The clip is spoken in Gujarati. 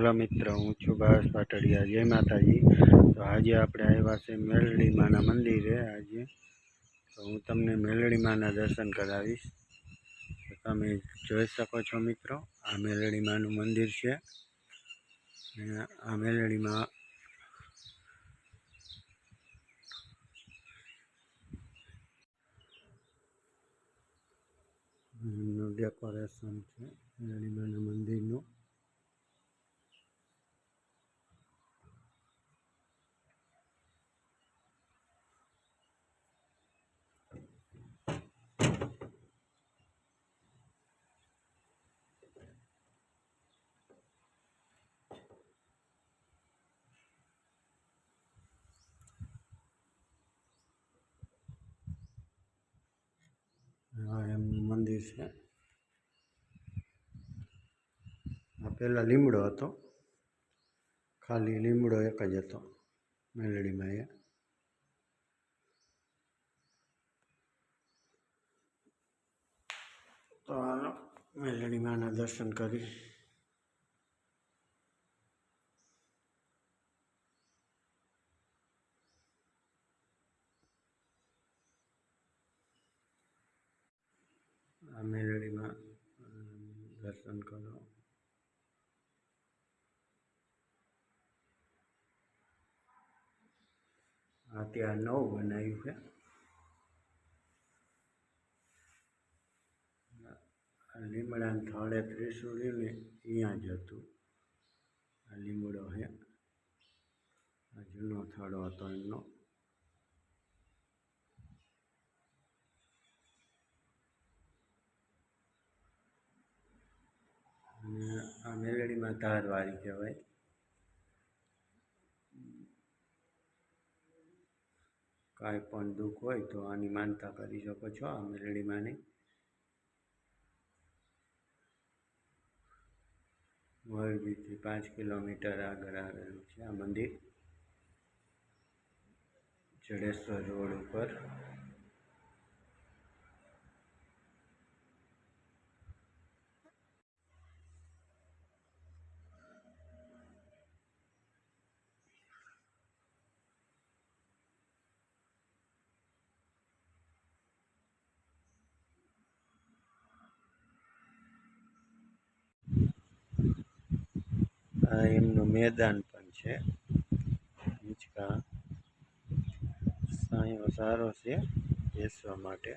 હેલો મિત્ર, હું છું ભાવેશ પાટડિયા, જય માતાજી. તો આજે આપણે આવ્યા છે મેલડી માના મંદિરે. આજે તો હું તમને મેલડી માના દર્શન કરાવીશ. તો તમે જોઈ શકો છો મિત્રો, આ મેલડી માનું મંદિર છે. આ મેલડીમાં ડેકોરેશન છે મેલડી માના મંદિરનું આ એમનું છે. આ પહેલાં લીમડો હતો. ખાલી લીમડો એક જ હતો, મેલડીમાં એ. તો હાલો મેલડી માના દર્શન કરી. આ મેલડીમાં દર્શન કરો. આ ત્યાં નવું બનાવ્યું છે. લીમડાના થડે ત્રિશુલ ને અહીંયા જ હતું. આ લીમડો છે. આ જૂનો થળો હતો એમનો. અને આ મેલડીમાં તારવાળી કહેવાય. કાંઈ પણ દુઃખ હોય તો આની માનતા કરી શકો છો આ મેલડીમાંની મોરબીથી પાંચ કિલોમીટર આગળ આવેલું છે આ મંદિર. જડેશ્વર રોડ ઉપર. આ એમનું મેદાન પણ છે. હિંચકા. સાયો સારો છે બેસવા માટે.